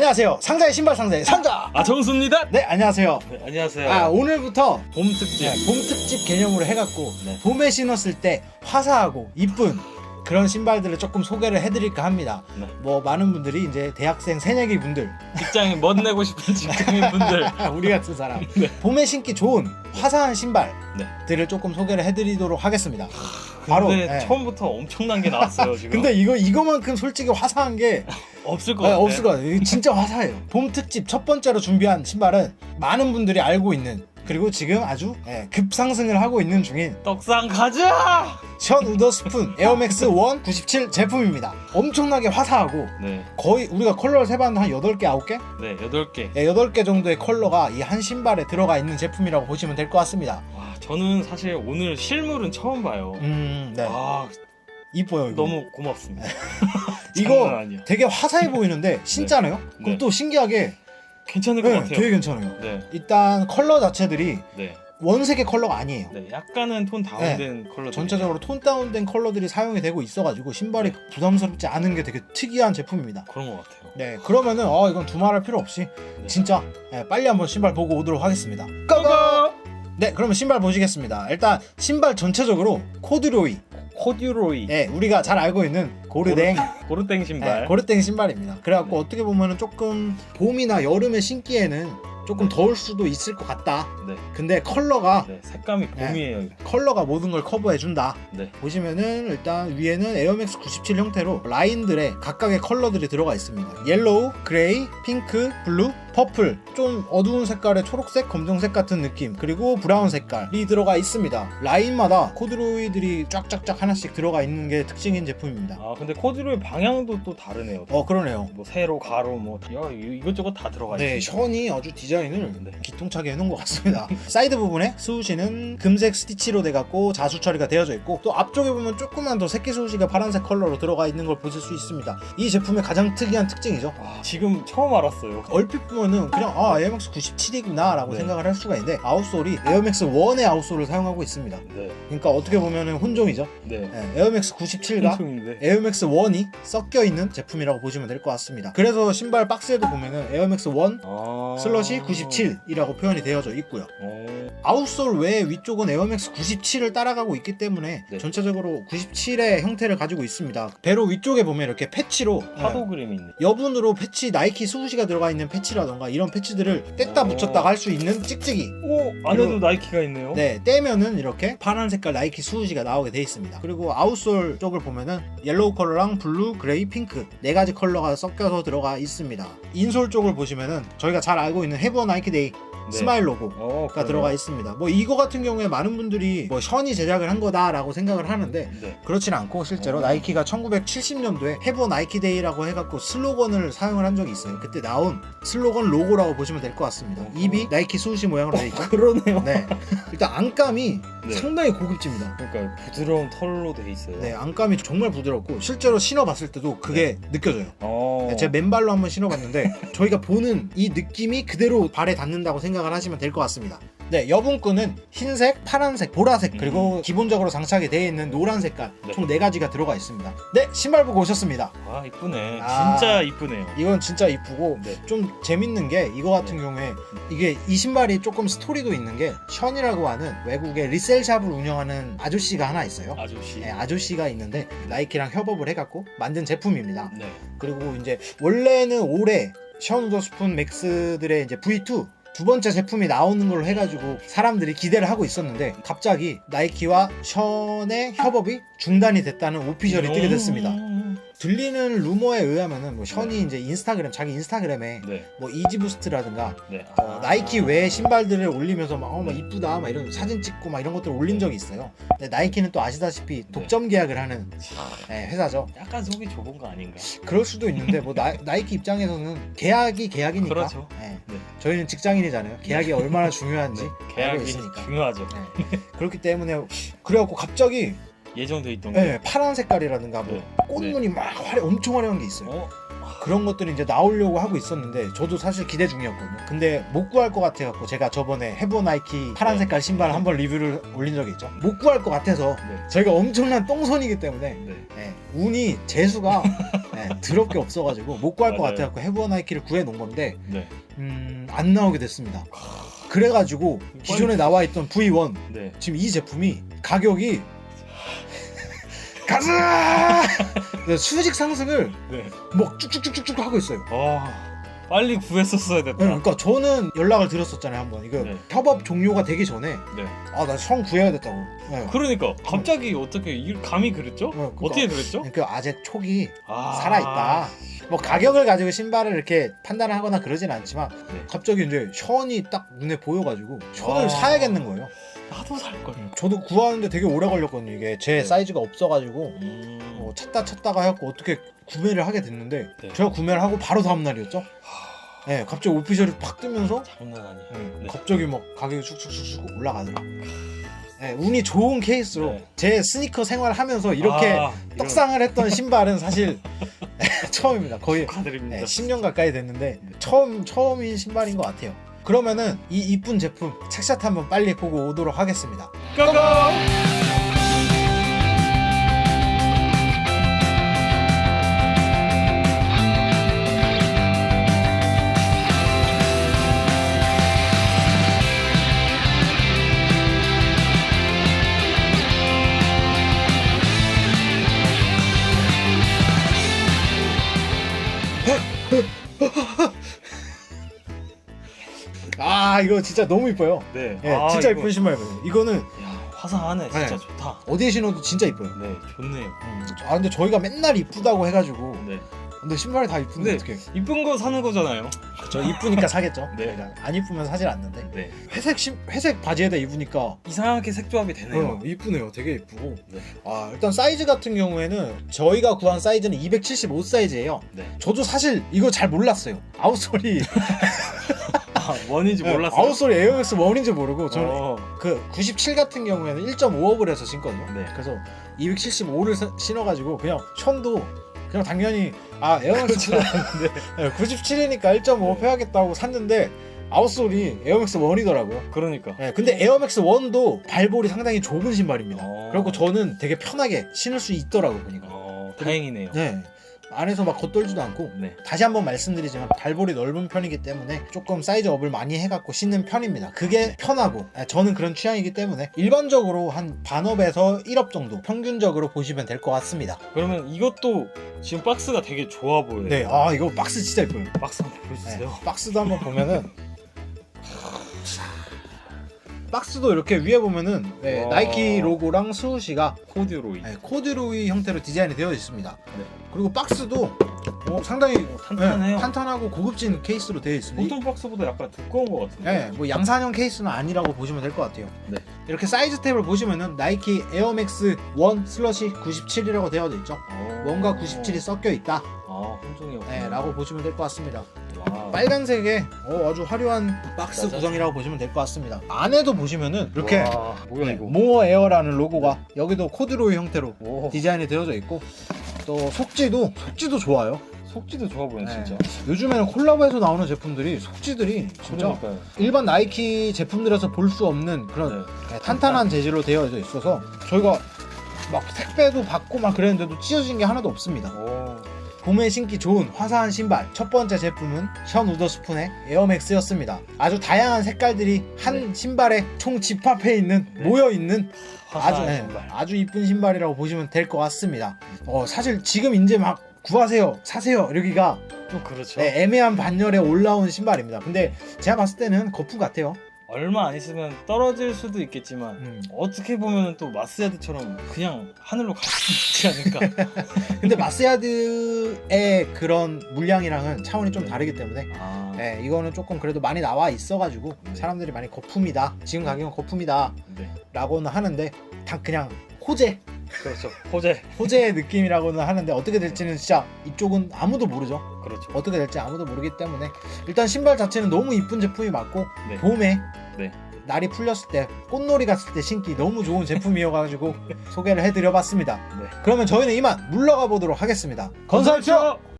안녕하세요. 상자의 신발 상자의 상자. 아 정수입니다. 네, 안녕하세요. 네, 안녕하세요. 아, 오늘부터 봄 특집. 네, 봄 특집 개념으로 해갖고 네. 봄에 신었을 때 화사하고 이쁜 그런 신발들을 조금 소개를 해드릴까 합니다. 네. 뭐 많은 분들이 이제 대학생 새내기 분들, 직장에 멋 내고 싶은 직장인 분들. 우리 같은 사람, 네. 봄에 신기 좋은 화사한 신발들을 네. 조금 소개를 해드리도록 하겠습니다. 바로. 근데 네. 처음부터 엄청난 게 나왔어요 지금. 근데 이거 이거만큼 솔직히 화사한 게 없을 것 아, 같아. 없을 것 같아요. 이거 진짜 화사해요. 봄 특집 첫 번째로 준비한 신발은 많은 분들이 알고 있는 그리고 지금 아주 예, 급상승을 하고 있는 중인 떡상 가자. 션 우더스푼 에어맥스 1 97 제품입니다. 엄청나게 화사하고 네, 거의 우리가 컬러를 세봤는데 한 8개, 9개? 네 여덟 개. 예, 8개 정도의 컬러가 이 한 신발에 들어가 있는 제품이라고 보시면 될 것 같습니다. 와, 저는 사실 오늘 실물은 처음 봐요. 음, 네. 아, 이뻐요, 이거. 너무 고맙습니다. 이거 아니야. 되게 화사해 보이는데 신잖아요? 그럼 네. 또 신기하게 괜찮을 것 네, 같아요. 되게 괜찮아요. 네, 일단 컬러 자체들이 네, 원색의 컬러가 아니에요. 네. 약간은 톤 다운된 컬러. 전체적으로 톤 다운된 컬러들이 사용이 되고 있어가지고 신발이 부담스럽지 않은 게 되게 특이한 제품입니다. 그런 것 같아요. 네, 그러면은 어 이건 두말할 필요 없이 네. 진짜 예, 빨리 한번 신발 보고 오도록 하겠습니다. 고고! 네, 그러면 신발 보시겠습니다. 일단 신발 전체적으로 코드로이, 코듀로이. 예, 우리가 잘 알고 있는 고르댕, 고르 땡 신발. 예, 고르땡 신발입니다. 그래갖고 네. 어떻게 보면은 조금 봄이나 여름에 신기에는 조금 네. 더울 수도 있을 것 같다. 네, 근데 컬러가 네. 색감이 봄이에요. 이거. 컬러가 모든 걸 커버해 준다. 네. 보시면은 일단 위에는 에어맥스 97 형태로 라인들의 각각의 컬러들이 들어가 있습니다. 옐로우, 그레이, 핑크, 블루, 퍼플, 좀 어두운 색깔의 초록색, 검정색 같은 느낌, 그리고 브라운 색깔이 들어가 있습니다. 라인마다 코드로이들이 쫙쫙쫙 하나씩 들어가 있는 게 특징인 제품입니다. 아 근데 코듀로이 방향도 또 다르네요. 어 그러네요. 뭐 세로 가로 뭐 야, 이- 이것저것 다 들어가 네, 있습니다. 션이 아주 디자인을 네. 기통차게 해놓은 것 같습니다. 사이드 부분에 스우시는 금색 스티치로 돼갖고 자수 처리가 되어져 있고 또 앞쪽에 보면 조금만 더 새끼 스우시가 파란색 컬러로 들어가 있는 걸 보실 수 있습니다. 이 제품의 가장 특이한 특징이죠. 아, 지금 처음 알았어요. 얼핏 보면 은 그냥 아 에어맥스 97이구나 라고 네. 생각을 할 수가 있는데 아웃솔이 에어맥스 1의 아웃솔을 사용하고 있습니다. 네, 그러니까 어떻게 보면은 혼종이죠. 네. 네, 에어맥스 97과 데 에어맥스 1이 섞여 있는 제품이라고 보시면 될 것 같습니다. 그래서 신발 박스에도 보면은 에어맥스 1 아... 슬러시 97이라고 표현이 되어져 있고요. 어... 아웃솔 외 위쪽은 에어맥스 97을 따라가고 있기 때문에 네. 전체적으로 97의 형태를 가지고 있습니다. 배로 위쪽에 보면 이렇게 패치로 파도 네, 그림이 있네. 여분으로 패치 나이키 스우시가 들어가 있는 패치라 던가 이런 패치들을 뗐다 오. 붙였다가 할수 있는 찍찍이 오 안에도 그리고- 나이키가 있네요. 네 떼면은 이렇게 파란 색깔 나이키 스우시가 나오게 돼 있습니다 그리고 아웃솔 쪽을 보면은 옐로우 컬러랑 블루, 그레이, 핑크 네 가지 컬러가 섞여서 들어가 있습니다 인솔 쪽을 보시면은 저희가 잘 알고 있는 해버 나이키 데이 네. 스마일 로고 어, 가 들어가 있습니다. 뭐 이거 같은 경우에 많은 분들이 뭐 션이 제작을 한 거다라고 생각을 하는데 네. 그렇진 않고 실제로 어. 나이키가 1970년도에 해버 나이키 데이라고 해갖고 슬로건을 사용을 한 적이 있어요. 그때 나온 슬로건 로고라고 보시면 될 것 같습니다. 어. 입이 나이키 수시 모양으로 돼 있죠. 그러네요. 네. 일단 안감이 네. 상당히 고급집니다. 그러니까 부드러운 털로 돼 있어요. 네, 안감이 정말 부드럽고 실제로 신어봤을 때도 그게 느껴져요. 어. 네, 제가 맨발로 한번 신어봤는데 저희가 보는 이 느낌이 그대로 발에 닿는다고 생각을 하시면 될 것 같습니다. 네, 여분끈은 흰색, 파란색, 보라색 그리고 기본적으로 장착이 되어 있는 노란 색깔 네. 총네 가지가 들어가 있습니다. 네, 신발 보고 오셨습니다. 아 이쁘네. 아. 진짜 이쁘네요. 이건 진짜 이쁘고 네. 좀 재밌는 게 이거 같은 네. 경우에 이게 이 신발이 조금 스토리도 있는 게 션이라고 하는 외국의 리셀샵을 운영하는 아저씨가 하나 있어요. 아저씨. 네, 아저씨가 있는데 나이키랑 협업을 해갖고 만든 제품입니다. 네. 그리고 이제 원래는 올해 션 우더스푼 맥스들의 이제 V2 두 번째 제품이 나오는 걸로 해가지고 사람들이 기대를 하고 있었는데 갑자기 나이키와 션의 협업이 중단이 됐다는 오피셜이 뜨게 됐습니다. 음. 들리는 루머에 의하면은 뭐 션이 이제 인스타그램 자기 인스타그램에 네. 뭐 이지부스트라든가 네. 어, 나이키 외 신발들을 올리면서 막, 어, 막 이쁘다 막 이런 사진 찍고 막 이런 것들 을 올린 적이 있어요. 근데 나이키는 또 아시다시피 독점 계약을 하는 예, 회사죠. 약간 속이 좁은 거 아닌가? 그럴 수도 있는데 뭐 나, 나이키 입장에서는 계약이 계약이니까. 그렇죠. 예. 네. 저희는 직장인이잖아요. 계약이 얼마나 중요한지 네. 알고 계약이 있으니까. 중요하죠. 예. 그렇기 때문에 그래갖고 갑자기 예정돼 있던 게. 예, 파란 색깔이라든가 뭐 네. 꽃무늬 막 화려 엄청 화려한 게 있어요. 어? 그런 것들이 이제 나오려고 하고 있었는데 저도 사실 기대 중이었거든요. 근데 못 구할 것 같아 갖고 제가 저번에 해보 나이키 파란 네. 색깔 신발 한번 리뷰를 올린 적이 있죠. 못 구할 것 같아서 네. 저희가 엄청난 똥손이기 때문에 네. 예, 운이 재수가 예, 네, 더럽게 없어가지고 못 구할 것 맞아요. 같아 갖고 해부어 나이키를 구해 놓은 건데 네. 음, 안 나오게 됐습니다. 그래가지고 기존에 나와 있던 V1 네. 지금 이 제품이 가격이 가자 수직 상승을 네. 뭐 쭉쭉쭉쭉쭉 하고 있어요. 아 빨리 구했었어야 됐다. 네, 그러니까 저는 연락을 드렸었잖아요 한번 이거 네. 협업 종료가 되기 전에 네. 아 나 성 구해야겠다고. 네. 그러니까 갑자기 어떻게 이 감이 그랬죠? 어, 그거- 어떻게 그랬죠? 그 아직 촉이 아 살아있다. 뭐 가격을 가지고 신발을 이렇게 판단을 하거나 그러진 않지만 네. 갑자기 이제 션이 딱 눈에 보여가지고 션을 아. 사야겠는 거예요. 나도 살 걸. 저도 구하는데 되게 오래 걸렸거든요. 이게 제 네. 사이즈가 없어가지고 음. 어, 찾다 찾다가 해갖고 어떻게 구매를 하게 됐는데 네. 제가 구매를 하고 바로 다음 날이었죠. 네, 갑자기 오피셜이 팍 뜨면서 장난 아니야. 네, 네. 갑자기 막 가격이 쑥쑥쑥쑥 올라가더라. 네, 운이 좋은 케이스로 네. 제 스니커 생활하면서 이렇게 아, 떡상을 했던 신발은 사실 처음입니다. 거의 축하드립니다. 네, 10년 가까이 됐는데 처음 처음인 신발인 것 같아요. 그러면은 이 이쁜 제품 책샷 한번 빨리 보고 오도록 하겠습니다. 고고! 아 이거 진짜 너무 이뻐요. 네. 예, 아, 진짜 이거- 이쁜 신발이에요. 이거는 야, 화사하네. 진짜 네. 좋다. 어디에 신어도 진짜 이뻐요. 네, 좋네요. 아 근데 저희가 맨날 이쁘다고 해가지고 네. 근데 신발이 다 이쁜데 네. 어떻게? 이쁜 거 사는 거잖아요. 저 이쁘니까 사겠죠. 네. 저희가 안 이쁘면 사질 않는데 네. 회색 신 회색 바지에다 입으니까 이상하게 색조합이 되네요. 어, 이쁘네요. 되게 이쁘고. 네. 아 일단 사이즈 같은 경우에는 저희가 구한 사이즈는 275 사이즈예요. 네. 저도 사실 이거 잘 몰랐어요. 아웃솔이 아, 원인지 몰랐어요. 아웃솔이 에어맥스 원인지 모르고 저는 어. 그 97 같은 경우에는 1.5업을 해서 신거든요. 네. 그래서 275를 신어가지고 그냥 션도 그냥 당연히 아 에어맥스 97이니까 1.5업 해야겠다고 샀는데 아웃솔이 에어맥스 1이더라고요. 그러니까. 네, 근데 에어맥스 1도 발볼이 상당히 좁은 신발입니다. 어. 그리고 저는 되게 편하게 신을 수 있더라고 보니까. 어, 다행이네요. 네. 안에서 막 겉돌지도 않고 네. 다시 한번 말씀드리지만 발볼이 넓은 편이기 때문에 조금 사이즈 업을 많이 해갖고 신는 편입니다. 그게 편하고 아, 저는 그런 취향이기 때문에 일반적으로 한 반업에서 1업 정도 평균적으로 보시면 될 것 같습니다. 그러면 이것도 지금 박스가 되게 좋아 보여요. 네, 아 이거 박스 진짜 예뻐요. 박스 한번 네, 보여주세요. 박스도 한번 보면은 박스도 이렇게 위에 보면은 네, 와. 나이키 로고랑 스우시가 코듀로이. 네, 코드로이 형태로 디자인이 되어 있습니다. 네. 그리고 박스도 어, 상당히 어, 탄탄해요. 네, 탄탄하고 고급진 케이스로 되어 있습니다. 보통 박스보다 약간 두꺼운 것 같은데. 네, 뭐 양산형 케이스는 아니라고 보시면 될 것 같아요. 네. 이렇게 사이즈 탭을 보시면은 나이키 에어맥스 1 슬러시 97이라고 되어 있죠. 어. 원과 97이 섞여 있다. 아, 혼종이요. 네, 라고 보시면 될 것 같습니다. 와. 빨간색의 어, 아주 화려한 박스 짜잔. 구성이라고 보시면 될 것 같습니다. 안에도 보시면은 이렇게 와, 뭐야 네, 이거? 모어 에어라는 로고가 여기도 코드로이 형태로 오. 디자인이 되어져 있고 또 속지도 속지도 좋아요. 속지도 좋아 보여 네. 진짜. 요즘에는 콜라보에서 나오는 제품들이 속지들이 진짜 그러니까요. 일반 나이키 제품들에서 볼 수 없는 그런 네. 네, 탄탄한 재질로 되어져 있어서 저희가 막 택배도 받고 막 그랬는데도 찢어진 게 하나도 없습니다. 오. 봄에 신기 좋은 화사한 신발 첫 번째 제품은 션 우더스푼의 에어맥스였습니다. 아주 다양한 색깔들이 한 신발에 총 집합해 있는 네. 모여 있는 아주 네. 아주 이쁜 신발이라고 보시면 될 것 같습니다. 어, 사실 지금 이제 막 구하세요, 사세요 이러기가 좀 그렇죠. 네, 애매한 반열에 올라온 신발입니다. 근데 제가 봤을 때는 거품 같아요. 얼마 안 있으면 떨어질 수도 있겠지만 음. 어떻게 보면 또 마스야드처럼 그냥 하늘로 갈 수 있지 않을까. 근데 마스야드의 그런 물량이랑은 차원이 좀 다르기 때문에 아. 네, 이거는 조금 그래도 많이 나와 있어가지고 네. 사람들이 많이 거품이다. 지금 가격은 거품이다. 네. 라고는 하는데 다 그냥 호재, 그렇죠. 호재. 호재의 느낌이라고는 하는데 어떻게 될지는 진짜 이쪽은 아무도 모르죠. 그렇죠. 어떻게 될지 아무도 모르기 때문에 일단 신발 자체는 너무 이쁜 제품이 맞고 네. 봄에 네. 날이 풀렸을 때 꽃놀이 갔을 때 신기 너무 좋은 제품이어가지고 소개를 해드려봤습니다. 네. 그러면 저희는 이만 물러가 보도록 하겠습니다. 건설표!